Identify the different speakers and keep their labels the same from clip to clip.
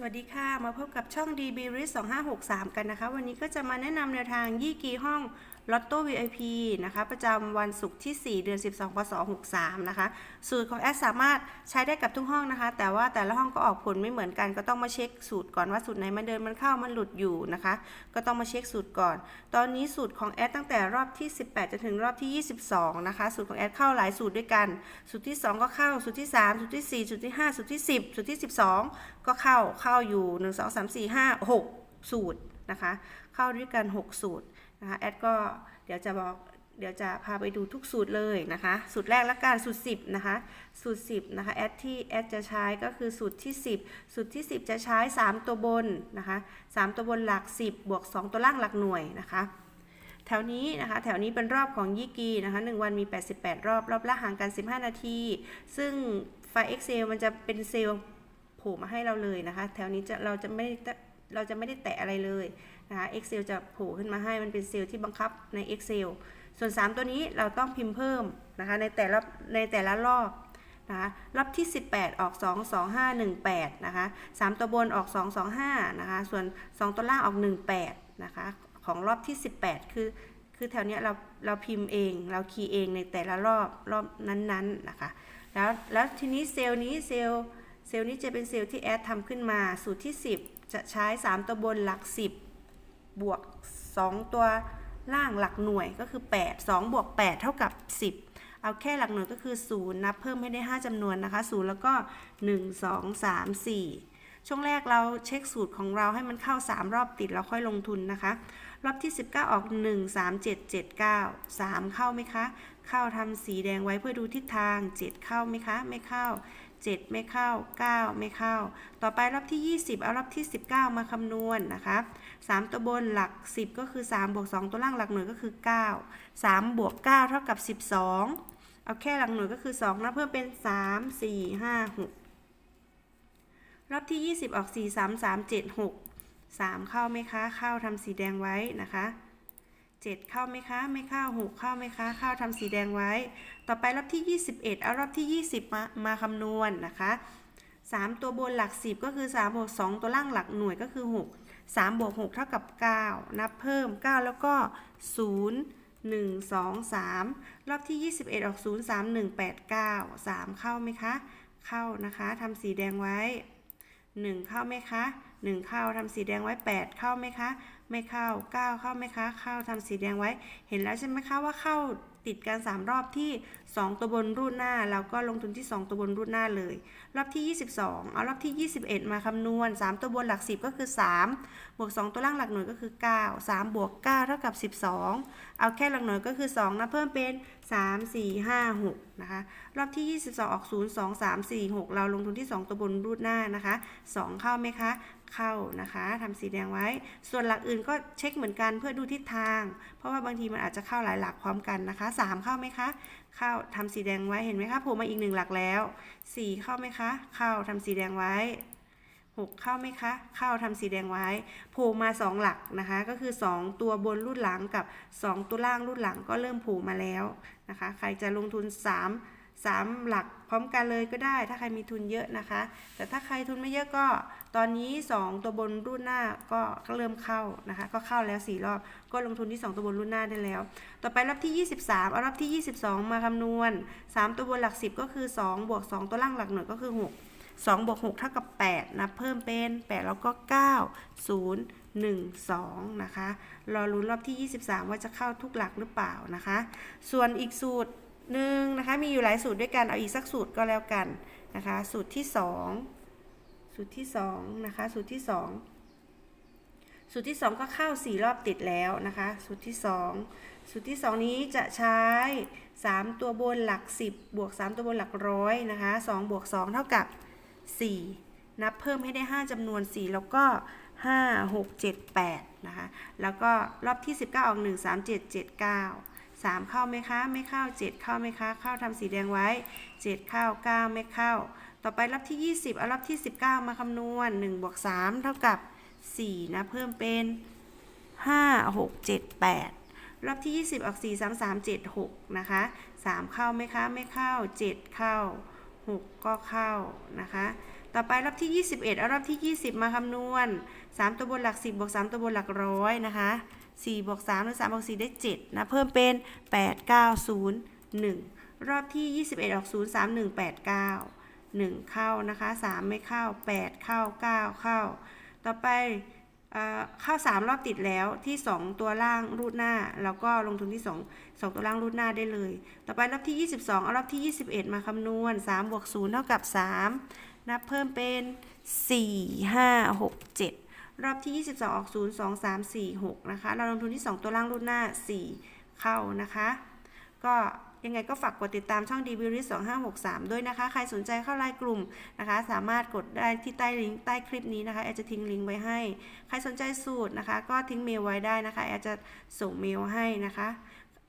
Speaker 1: สวัสดีค่ะ มาพบกับช่อง DB r i s 2563 กันนะคะ วันนี้ก็จะมาแนะนำแนวทางยี่กีห้อง ลอตโต้ VIP นะคะประจำวันศุกร์ที่ 4 เดือน 12พศ63 นะคะ สูตรของแอดสามารถใช้ได้กับทุกห้องนะคะ แต่ว่าแต่ละห้องก็ออกผลไม่เหมือนกัน ก็ต้องมาเช็คสูตรก่อนว่าสูตรไหนมันเดินมันเข้ามันหลุดอยู่นะคะ ก็ต้องมาเช็คสูตรก่อน ตอนนี้สูตรของแอดตั้งแต่รอบที่ 18จนถึงรอบที่ 22 นะคะ สูตรของแอดเข้าหลายสูตรด้วยกัน สูตรที่ 2 ก็เข้า สูตรที่ 3 สูตรที่ 4 สูตรที่ 5 สูตรที่ 10 สูตรที่ 12 ก็เข้าเข้าอยู่ 1 2 3 4 5 6 สูตร นะคะ เข้าด้วยกัน 6 สูตรนะคะแอดก็เดี๋ยวจะบอกเดี๋ยวจะพาไปดูทุกสูตรเลยนะคะ สูตรแรกละกันสูตร 10 นะคะ สูตร 10 นะคะ แอดที่แอดจะใช้ก็คือสูตรที่ 10 สูตรที่ 10 จะใช้ 3 ตัวบนนะคะ 3 ตัวบนหลัก 10 บวก 2 ตัวล่างหลักหน่วยนะคะ แถวนี้นะคะ แถวนี้เป็นรอบของยี่กีนะคะ 1 วันมี 88 รอบ รอบละห่างกัน 15 นาที ซึ่งไฟล์ Excel มันจะเป็นเซลล์โผล่มาให้เราเลยนะคะ แถวนี้จะเราจะไม่ได้ เราจะไม่ได้แตะอะไรเลยนะคะ Excel จะโผล่ขึ้นมาให้มันเป็นเซลล์ที่บังคับใน Excel ส่วน 3 ตัวนี้เราต้องพิมพ์เพิ่มนะคะในแต่ละในแต่ละรอบนะคะรอบที่ 18 ออก 2 2 5 1 8นะคะ3ตัวบนออก 2 2 5นะคะส่วน 2 ตัวล่างออก 1 8นะคะของรอบที่ 18 คือคือแถวเนี้ยเราเราพิมพ์เองเราคีย์เองในแต่ละรอบรอบนั้นๆนะคะแล้วแล้วทีนี้เซลล์นี้เซลล์ เซลล์นี้จะเป็นเซลล์ที่แอดทำขึ้นมาสูตรที่ 10 จะใช้ 3 ตัวบนหลัก 10 บวก 2 ตัวล่างหลักหน่วยก็คือ 8 2 บวก 8 เท่ากับ 10 เอาแค่หลักหน่วยก็คือ 0 นับเพิ่มให้ได้ 5จำนวนนะคะ 0 แล้วก็ 1 2 3 4 ช่วงแรกเราเช็คสูตรของเราให้มันเข้า 3 รอบติดแล้วค่อยลงทุนนะคะ รอบที่ 19 ออก 1 3 7 7 9 3 เข้าไหมคะ เข้าทำสีแดงไว้เพื่อดูทิศทาง 7 เข้าไหมคะ ไม่เข้า 7 ไม่เข้า 9 ไม่เข้า ต่อไปรอบที่ 20 เอารอบที่ 19 มาคำนวณนนะคะ3ตัวบนหลัก 10 ก็คือ 3 บวก 2 ตัวล่างหลักหน่วยก็คือ 9 3 บวก 9 เท่ากับ 12 เอาแค่หลักหน่วยก็คือ2นะเพิ่มเป็น 3 4 5 6 รอบที่ 20 ออก 4 3 3 7 6 3 เข้าไหมคะ เข้าทำสีแดงไว้นะคะ 7 เข้าไหมคะ ไม่เข้า 6 เข้าไหมคะ เข้าทำสีแดงไว้ ต่อไปรอบที่ 21 เอารอบที่ 20 มามาคำนวณนนะคะ 3 ตัวบนหลัก 10 ก็คือ3บวก2ตัวล่างหลักหน่วยก็คือ 6 3บวก6เท่ากับ 9 นับเพิ่ม 9 แล้วก็ 0 1 2 3 รอบที่ 21 ออก 0 3 1 8 9 3 เข้าไหมคะ เข้านะคะทำสีแดงไว้ 1 เข้าไหมคะ 1เข้าทำสีแดงไว้ 8 เข้าไหมคะ ไม่เข้า 9 เข้าไหมคะ เข้าทำสีแดงไว้ เห็นแล้วใช่ไหมคะว่าเข้า ติดกัน 3 รอบที่ 2 ตัวบนรูดหน้า แล้วก็ลงทุนที่ 2 ตัวบนรูดหน้าเลย รอบที่ 22 เอารอบที่ 21 มาคำนวณ 3 ตัวบนหลัก 10 ก็คือ 3 บวก 2 ตัวล่างหลักหน่วยก็คือ 9 3 บวก 9 เท่ากับ 12 เอาแค่หลักหน่วยก็คือ 2 นะเพิ่มเป็น 3 4 5 6 นะคะ รอบที่ 22 ออก 0 2 3 4 6 เราลงทุนที่ 2 ตัวบนรูดหน้านะคะ 2 เข้าไหมคะเข้านะคะทำสีแดงไว้ ส่วนหลักอื่นก็เช็คเหมือนกันเพื่อดูทิศทาง เพราะว่าบางทีมันอาจจะเข้าหลายหลักพร้อมกันนะคะ3 เข้าไหมคะ เข้าทำสีแดงไว้เห็นไหมคะโผล่มาอีกหนึ่งหลักแล้ว 4 เข้าไหมคะ เข้าทำสีแดงไว้ 6 เข้าไหมคะ เข้าทำสีแดงไว้โผล่มา 2 หลักนะคะ ก็คือ 2 ตัวบนรูดหลังกับ 2 ตัวล่างรูดหลังก็เริ่มโผล่มาแล้วนะคะ ใครจะลงทุน 3 3 หลักพร้อมกันเลยก็ได้ ถ้าใครมีทุนเยอะนะคะ แต่ถ้าใครทุนไม่เยอะก็ ตอนนี้ 2 ตัวบนรูดหน้าก็ก็เริ่มเข้านะคะ ก็เข้าแล้ว 4 รอบ ก็ลงทุนที่ 2 ตัวบนรูดหน้าได้แล้ว ต่อไปรอบที่ 23เอารอบที่ 22 มาคำนวณ 3 ตัวบนหลัก 10 ก็คือ 2 บวก 2 ตัวล่างหลักหน่วยก็คือ 6 2บวก6เท่ากับ 8นับเพิ่มเป็น 8 แล้วก็ 9 0 1 2 นะคะ รอรุ้นรอบที่ 23 ว่าจะเข้าทุกหลักหรือเปล่านะคะ ส่วนอีกสูตร หนึ่งนะคะ มีอยู่หลายสูตรด้วยกัน เอาอีกสักสูตรก็แล้วกันนะคะ สูตรที่2สูตรที่2นะคะ สูตรที่2สูตรที่2ก็เข้า4รอบติดแล้วนะคะ สูตรที่2สูตรที่2นี้จะใช้ 3 ตัวบนหลัก 10 บวก 3 ตัวบนหลักร้อยนะคะ2บวก2เท่ากับ 4 นับเพิ่มให้ได้ 5จำนวน 4 แล้วก็ 5 6 7 8 นะคะ แล้วก็รอบที่ 19 ออก 1 3 7 7 9 3 เข้าไหมคะไม่เข้า 7 เข้าไหมคะเข้าทำสีแดงไว้ 7 เข้า 9 ไม่เข้า ต่อไปรอบที่ 20 เอารอบที่ 19 มาคำนวณ1บวก3เท่ากับ4นะเพิ่มเป็น 5 6 7 8รอบที่ 20 ออก 4 3 3 7 6 นะคะ 3 เข้าไหมคะ ไม่เข้า 7 เข้า 6 ก็เข้านะคะ ต่อไปรอบที่ 21 เอารอบที่ 20 มาคำนวณ 3 ตัวบนหลัก 10บวก3ตัวบนหลักร้อยนะคะ4บวก3หรือ3บวก4ได้7นะ เพิ่มเป็น 8 9 0 1 รอบที่ 21 ออก 0 3 1 8 9 1 เข้านะคะ 3 ไม่เข้า 8 เข้า 9 เข้า ต่อไปเเข้า 3 รอบติดแล้วที่ 2 ตัวล่างรูดหน้า แล้วก็ลงทุนที่ 2 2 ตัวล่างรูดหน้าได้เลย ต่อไปรอบที่ 22 เอารอบที่ 21 มาคำนวณ 3 บวก 0 เท่ากับ 3 นับเพิ่มเป็น 4 5 6 7 รอบที่ 22 ออก 0 2 3 4 6 นะคะ เราลงทุนที่ 2 ตัวล่างรูดหน้า 4 เข้านะคะ ก็ยังไงก็ฝากกดติดตามช่อง d b r i s 2563 ด้วยนะคะ ใครสนใจเข้าไลน์กลุ่มนะคะ สามารถกดได้ที่ใต้ลิงก์ใต้คลิปนี้นะคะ แอดจะทิ้งลิงก์ไว้ให้ ใครสนใจสูตรนะคะ ก็ทิ้งเมลไว้ได้นะคะ แอดจะส่งเมลให้นะคะ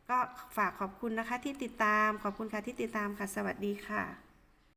Speaker 1: ก็ฝากขอบคุณนะคะที่ติดตาม ขอบคุณค่ะที่ติดตามค่ะ สวัสดีค่ะ